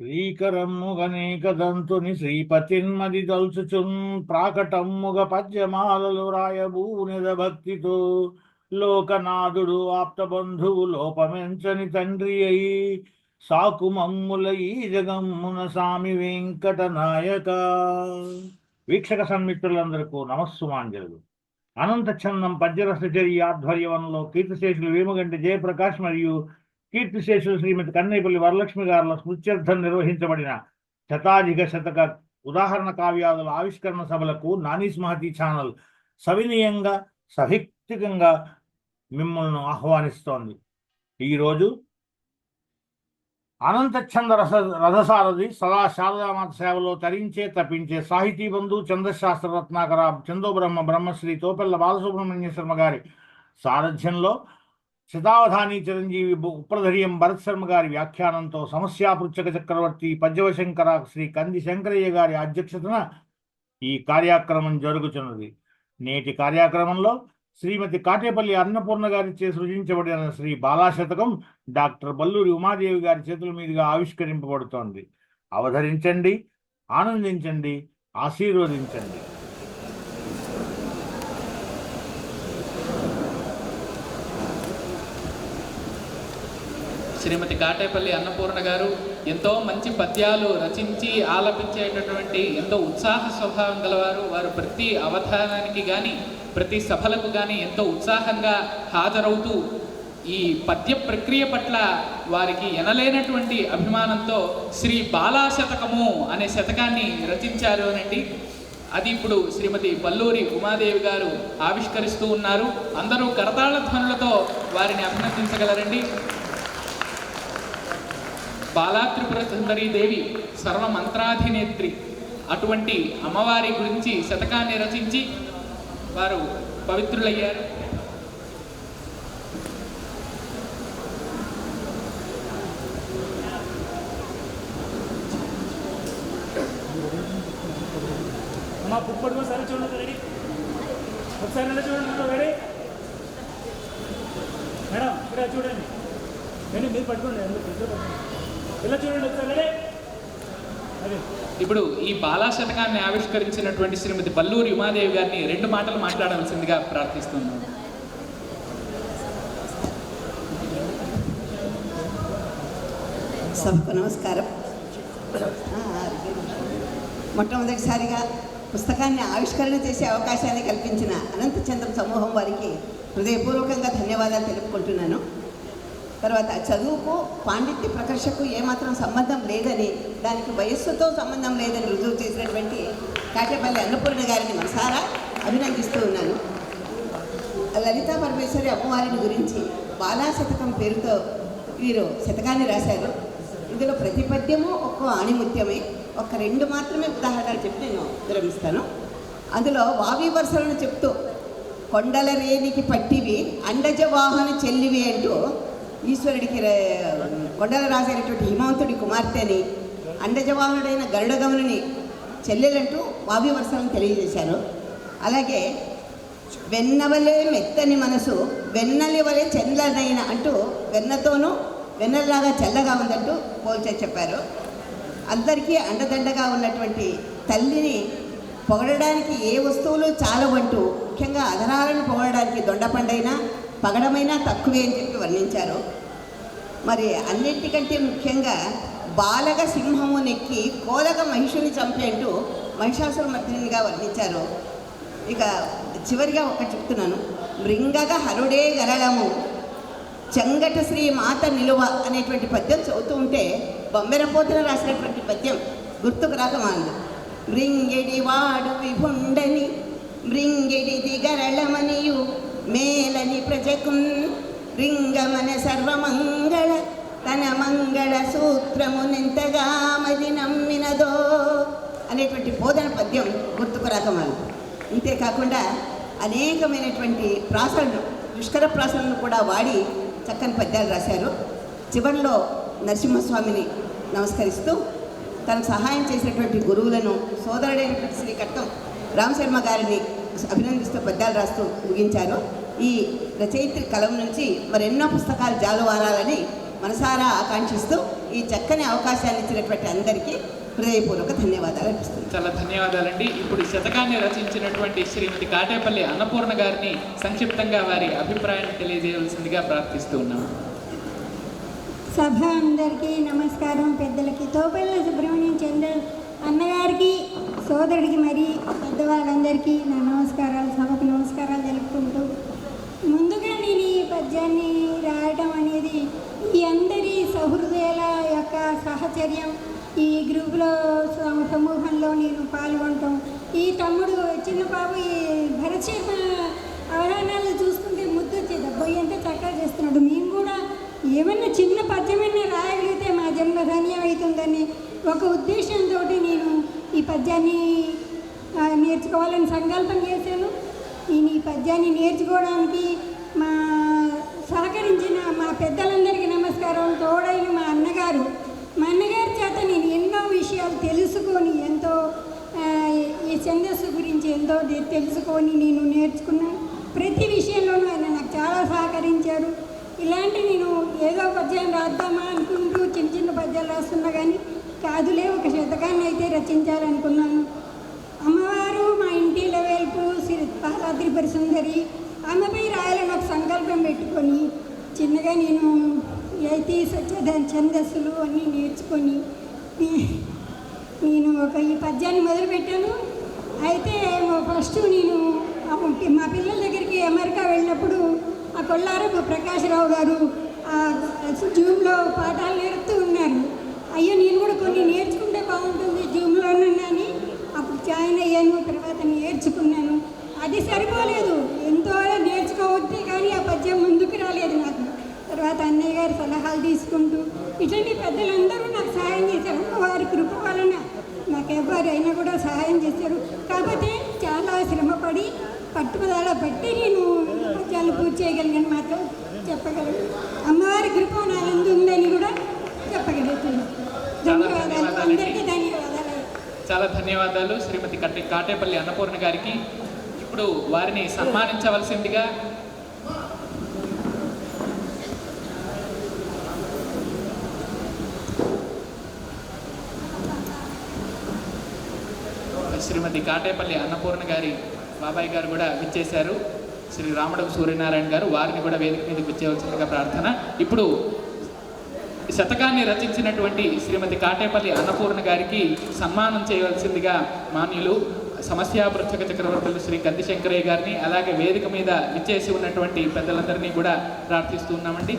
శ్రీకరమ్ముగనేక దంతుని శ్రీపతిన్మది దల్చుచున్ ప్రాకటమ్ముగ పద్యమాలలు రాయబూనిద భక్తితో లోకనాథుడు ఆప్తబంధువు లోపమెంచని తండ్రి అయి సాకు మమ్ముల ఈ జగమ్మున స్వామి వెంకట నాయక వీక్షక సన్మిత్రులందరికీ నమస్సుమాంజలు. అనంత చందం పద్యరసచర్య ఆధ్వర్యంలో కీర్తిశేషులు వేమగంటి జయప్రకాష్ మరియు కీర్తిశేషులు శ్రీమతి కన్నైపల్లి వరలక్ష్మి గారుల స్మృత్యర్థం నిర్వహించబడిన శతాధిక శతక ఉదాహరణ కావ్యాదుల ఆవిష్కరణ సభలకు నానీస్ మహతి ఛానల్ సవినీయంగా సహిక్తికంగా మిమ్మల్ని ఆహ్వానిస్తోంది. ఈరోజు అనంత చంద రస రథసారథి సదా శారదామాత సేవలో తరించే తప్పించే సాహితీ బంధు చంద్రశాస్త్ర రత్నాకర చందోబ్రహ్మ బ్రహ్మశ్రీ తోపెల్ల బాలసుబ్రహ్మణ్య శర్మ గారి సారథ్యంలో శతావధాని చిరంజీవి ఉప్రధర్యం భరత్ శర్మ గారి వ్యాఖ్యానంతో సమస్యాపృచ్చక చక్రవర్తి పద్యవశంకర శ్రీ కంది శంకరయ్య గారి అధ్యక్షతన ఈ కార్యక్రమం జరుగుతున్నది నేటి కార్యక్రమంలో శ్రీమతి కాటేపల్లి అన్నపూర్ణ గారి చే సృజించబడిన శ్రీ బాలాశతకం డాక్టర్ బల్లూరి ఉమాదేవి గారి చేతుల మీదుగా ఆవిష్కరింపబడుతోంది. అవధరించండి ఆనందించండి ఆశీర్వదించండి. శ్రీమతి కాటేపల్లి అన్నపూర్ణ గారు ఎంతో మంచి పద్యాలు రచించి ఆలపించేటటువంటి ఎంతో ఉత్సాహ స్వభావం గలవారు. వారు ప్రతి అవధానానికి కానీ ప్రతి సభలకు కానీ ఎంతో ఉత్సాహంగా హాజరవుతూ ఈ పద్య ప్రక్రియ పట్ల వారికి ఎనలేనటువంటి అభిమానంతో శ్రీ బాలా శతకము అనే శతకాన్ని రచించారు అనండి. అది ఇప్పుడు శ్రీమతి పల్లూరి ఉమాదేవి గారు ఆవిష్కరిస్తూ ఉన్నారు. అందరూ కరతాళ ధ్వనులతో వారిని అభినందించగలరండి. బాలా త్రిపుర సుందరీ దేవి సర్వమంత్రాధినేత్రి. అటువంటి అమ్మవారి గురించి శతకాన్ని రచించి వారు పవిత్రులయ్యారు. మా బుక్ చూడండి రెడీ ఒకసారి చూడండి రెడీ మేడం ఇక్కడ చూడండి. నేను మీరు పట్టుకోండి అందరూ పట్టుకోండి. ఇలా చూడండి ఒకసారి ఇప్పుడు ఈ బాలా శతకాన్ని ఆవిష్కరించినటువంటి శ్రీమతి పల్లూరి ఉమాదేవి గారిని రెండు మాటలు మాట్లాడవలసిందిగా ప్రార్థిస్తున్నాను. సభకు నమస్కారం. మొట్టమొదటిసారిగా పుస్తకాన్ని ఆవిష్కరణ చేసే అవకాశాన్ని కల్పించిన అనంత చంద్ర సమూహం వారికి హృదయపూర్వకంగా ధన్యవాదాలు తెలుపుకుంటున్నాను. తర్వాత చదువుకు పాండిత్య ప్రకర్షకు ఏమాత్రం సంబంధం లేదని దానికి వయస్సుతో సంబంధం లేదని రుజువు చేసినటువంటి కాటేపల్లి అన్నపూర్ణ గారిని మనసారా అభినందిస్తూ ఉన్నాను. లలితా పరమేశ్వరి అమ్మవారిని గురించి బాలా శతకం పేరుతో వీరు శతకాన్ని రాశారు. ఇందులో ప్రతి పద్యము ఒక్కో ఆణిముత్యమే. ఒక రెండు మాత్రమే ఉదాహరణలు చెప్పి నేను విరమిస్తాను. అందులో వావి వరుసలను చెప్తూ కొండల రేనికి పట్టివి అండజ వాహన చెల్లివి అంటూ ఈశ్వరుడికి కొండల రాసేటటువంటి హిమవంతుడి కుమార్తెని అండజవాహనుడైన గరుడగమనుని చెల్లెలంటూ వావి వరుసలను తెలియజేశారు. అలాగే వెన్నవలే మెత్తని మనసు వెన్నలి వలె చెల్లనైన అంటూ వెన్నతోనూ వెన్నలాగా చల్లగా ఉందంటూ పోల్చే చెప్పారు. అందరికీ అండదండగా ఉన్నటువంటి తల్లిని పొగడడానికి ఏ వస్తువులు చాలవంటూ ముఖ్యంగా అధరాలను పొగడడానికి దొండపండైనా పగడమైనా తక్కువే అని చెప్పి వర్ణించారు. మరి అన్నింటికంటే ముఖ్యంగా బాలక సింహము నెక్కి కోలగ మహిషుని చంపేంటూ మహిషాసుర మర్దినిగా వర్ణించారు. ఇక చివరిగా ఒకటి చెప్తున్నాను. మృంగగ హరుడే గరళము చెంగట శ్రీ మాత నిలువ అనేటువంటి పద్యం చదువుతూ ఉంటే బొమ్మెరపోతన రాసినటువంటి పద్యం గుర్తుకు రాకమాంది మృంగిడి వాడు విభుండని మృంగిడిది గరళమనియు మేలని ప్రజకుం రింగమన సర్వమంగళ తన మంగళ సూత్రమునెంతగా మది నమ్మినదో అనేటువంటి బోధన పద్యం గుర్తుకురాకమాలి ఇంతేకాకుండా అనేకమైనటువంటి ప్రాసలను దుష్కర ప్రాసలను కూడా వాడి చక్కని పద్యాలు రాశారు. చివరిలో నరసింహస్వామిని నమస్కరిస్తూ తనకు సహాయం చేసినటువంటి గురువులను సోదరుడైనటువంటి శ్రీ కట్టం రామశర్మ గారిని అభినందిస్తూ పద్యాలు రాస్తూ ముగించారు. ఈ రచయిత్రి కలం నుంచి మరెన్నో పుస్తకాలు జాలువారాలని మనసారా ఆకాంక్షిస్తూ ఈ చక్కని అవకాశాన్ని ఇచ్చినటువంటి అందరికీ హృదయపూర్వక ధన్యవాదాలు అర్పిస్తున్నాను చాలా ధన్యవాదాలండి. ఇప్పుడు ఈ శతకాన్ని రచించినటువంటి శ్రీమతి కాటేపల్లి అన్నపూర్ణ గారిని సంక్షిప్తంగా వారి అభిప్రాయాన్ని తెలియజేయవలసిందిగా ప్రార్థిస్తూ ఉన్నాము సభ అందరికీ నమస్కారం. పెద్దలకి తోపల్ల సుబ్రహ్మణ్యం చంద్ర అన్నగారికి సోదరుడికి మరి పెద్దవాళ్ళందరికీ నా నమస్కారాలు సభకు నమస్కారాలు తెలుపుకుంటూ ముందుగా నేను ఈ పద్యాన్ని రాయటం అనేది ఈ అందరి సహృదయాల యొక్క సహచర్యం. ఈ గ్రూపులో సమూహంలో నేను పాల్గొనటం. ఈ తమ్ముడు చిన్న బాబు ఈ భరచేమ అవగాహన చూసుకుంటే చూస్తుంటే ముద్దు వచ్చేది అబ్బాయి ఎంత చక్కగా చేస్తున్నాడు. మేము కూడా ఏమన్నా చిన్న పద్యమైనా రాయగలిగితే మా జన్మ ధన్యం అవుతుందని ఒక ఉద్దేశంతో నేను ఈ పద్యాన్ని నేర్చుకోవాలని సంకల్పం చేశాను. నేను ఈ పద్యాన్ని నేర్చుకోవడానికి మా సహకరించిన మా పెద్దలందరికీ నమస్కారం. తోడైన మా అన్నగారు మా అన్నగారి చేత నేను ఎన్నో విషయాలు తెలుసుకొని ఎంతో ఈ ఛందస్సు గురించి ఎంతో తెలుసుకొని నేను నేర్చుకున్నాను. ప్రతి విషయంలోనూ ఆయన నాకు చాలా సహకరించారు. ఇలాంటి నేను ఏదో పద్యం రాద్దామా అనుకుంటూ చిన్న చిన్న పద్యాలు రాస్తున్నా కానీ కాదులే ఒక శతకాన్ని అయితే రచించాలనుకున్నాను. అమ్మవారు మా ఇంటి లెవెల్పు శ్రీ పాలాద్రి సుందరి ఆమెపై రాయాలని ఒక సంకల్పం పెట్టుకొని చిన్నగా నేను అయితే సత్యధ ఛందస్సులు అన్నీ నేర్చుకొని నేను ఒక ఈ పద్యాన్ని మొదలుపెట్టాను. అయితే ఫస్ట్ నేను మా పిల్లల దగ్గరికి అమెరికా వెళ్ళినప్పుడు ఆ కొల్లారపు ప్రకాశ్రావు గారు ఆ జూమ్లో పాఠాలు నేర్పుతూ అయ్యో నేను కూడా కొన్ని నేర్చుకుంటే బాగుంటుంది జూమ్లోనని అప్పుడు జాయిన్ అయ్యాను తర్వాత నేర్చుకున్నాను. అది సరిపోలేదు. ఎంతో నేర్చుకోవద్దే కానీ ఆ పద్యం ముందుకు రాలేదు నాకు. తర్వాత అన్నయ్య గారి సలహాలు తీసుకుంటూ ఇటువంటి పెద్దలందరూ నాకు సహాయం చేశారు. వారి కృప వలన నాకు ఎవరు కూడా సహాయం చేశారు. కాకపోతే చాలా శ్రమపడి పట్టుదల పట్టి నేను పద్యాలు పూర్తి చేయగలిగాను మాత్రం చెప్పగలను. అమ్మ కృప నా యందు ఉందని కూడా చెప్పగలుగుతున్నాను ధన్యవాదాలు అందరికీ ధన్యవాదాలు చాలా ధన్యవాదాలు. శ్రీమతి కట్టె కాటేపల్లి అన్నపూర్ణ గారికి. ఇప్పుడు వారిని సన్మానించవలసిందిగా శ్రీమతి కాటేపల్లి అన్నపూర్ణ గారి బాబాయ్ గారు కూడా విచ్చేశారు. శ్రీ రాముడు సూర్యనారాయణ గారు వారిని కూడా వేదిక మీదకి వచ్చేవలసిందిగా ప్రార్థన. ఇప్పుడు శతకాన్ని రచించినటువంటి శ్రీమతి కాటేపల్లి అన్నపూర్ణ గారికి సన్మానం చేయవలసిందిగా మాన్యులు సమస్యాపృచ్ఛక చక్రవర్తులు శ్రీ కంది శంకరయ్య గారిని అలాగే వేదిక మీద విచ్చేసి ఉన్నటువంటి పెద్దలందరినీ కూడా ప్రార్థిస్తూ ఉన్నామండి.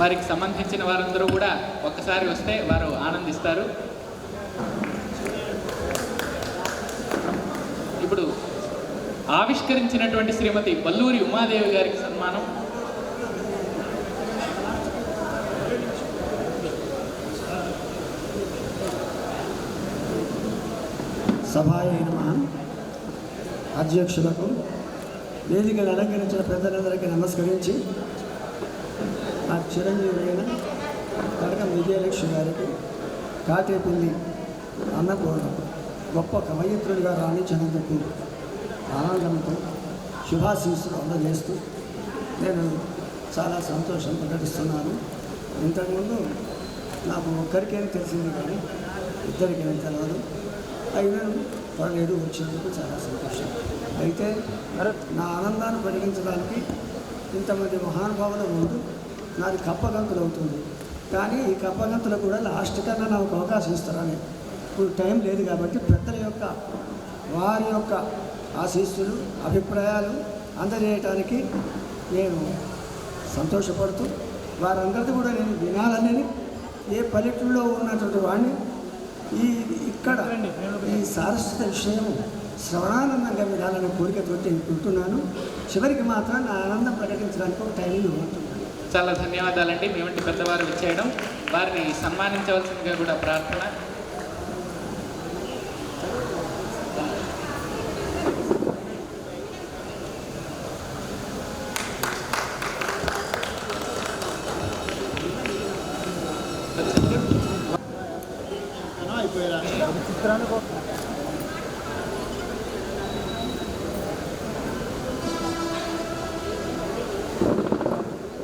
వారికి సంబంధించిన వారందరూ కూడా ఒక్కసారి వస్తే వారు ఆనందిస్తారు ఇప్పుడు ఆవిష్కరించినటువంటి శ్రీమతి బల్లూరి ఉమాదేవి గారికి సన్మానం. సభాయ అధ్యక్షులకు వేదికను అలంకరించిన పెద్దలందరికీ నమస్కరించి ఆ చిరంజీవి అయిన కడకం విజయలక్ష్మి గారికి కాటేపల్లి అన్నపూర్ణ గొప్ప కవయిత్రుడిగా రాణించినందుకు ఆనందంతో శుభాశీస్సులు అందజేస్తూ నేను చాలా సంతోషం ప్రకటిస్తున్నాను. ఇంతకుముందు నాకు ఒక్కరికేం తెలిసింది కానీ ఇద్దరికేం తెలియదు అయినా పర్లేదు వచ్చినందుకు చాలా సంతోషం. అయితే నా ఆనందాన్ని పరిగణించడానికి ఇంతమంది మహానుభావుల ముందు నాది కప్పగంతులు అవుతుంది. కానీ ఈ కప్పగంతులు కూడా లాస్ట్ కన్నా నాకు అవకాశం ఇస్తారని. ఇప్పుడు టైం లేదు కాబట్టి పెద్దల యొక్క వారి యొక్క ఆశీస్సులు అభిప్రాయాలు అందజేయటానికి నేను సంతోషపడుతూ వారందరిది కూడా నేను వినాలని ఏ పల్లెటూరులో ఉన్నటువంటి వాడిని ఈ ఇక్కడ ఈ సారస్వత విషయము శ్రవణానందంగా వినాలని కోరికతో ఉంటున్నాను. చివరికి మాత్రం నా ఆనందం ప్రకటించడానికి ఒక టైం చాలా ధన్యవాదాలండి. మీ వంటి పెద్దవారు విచ్చేయడం. వారిని సన్మానించవలసిందిగా కూడా ప్రార్థన.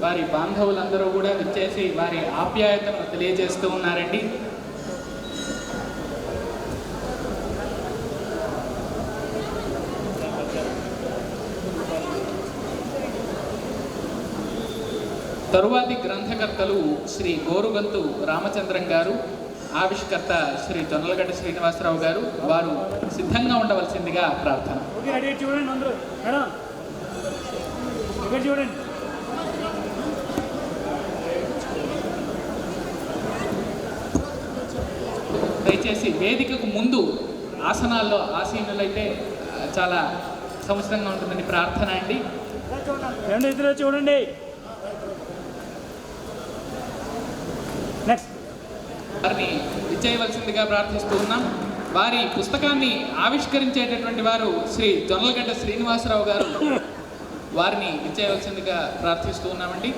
వారి బాంధవులందరూ కూడా విచ్చేసి వారి ఆప్యాయతను తెలియజేస్తూ ఉన్నారండి. తరువాతి గ్రంథకర్తలు శ్రీ గోరుగంతు రామచంద్రం గారు. ఆవిష్కర్త శ్రీ జొన్నలగడ్డ శ్రీనివాసరావు గారు వారు సిద్ధంగా ఉండవలసిందిగా ప్రార్థన. దయచేసి వేదికకు ముందు ఆసనాల్లో ఆసీనులైతే చాలా సముచితంగా ఉంటుందని ప్రార్థన అండి. రెండు ఇద్దరు చూడండి. నెక్స్ట్ వారిని చేయవలసిందిగా ప్రార్థిస్తూ ఉన్నాం. వారి పుస్తకాన్ని ఆవిష్కరించేటటువంటి వారు శ్రీ జొన్నలగడ్డ శ్రీనివాసరావు గారు. వారిని ఇచ్చేయవలసిందిగా ప్రార్థిస్తూ ఉన్నామండి.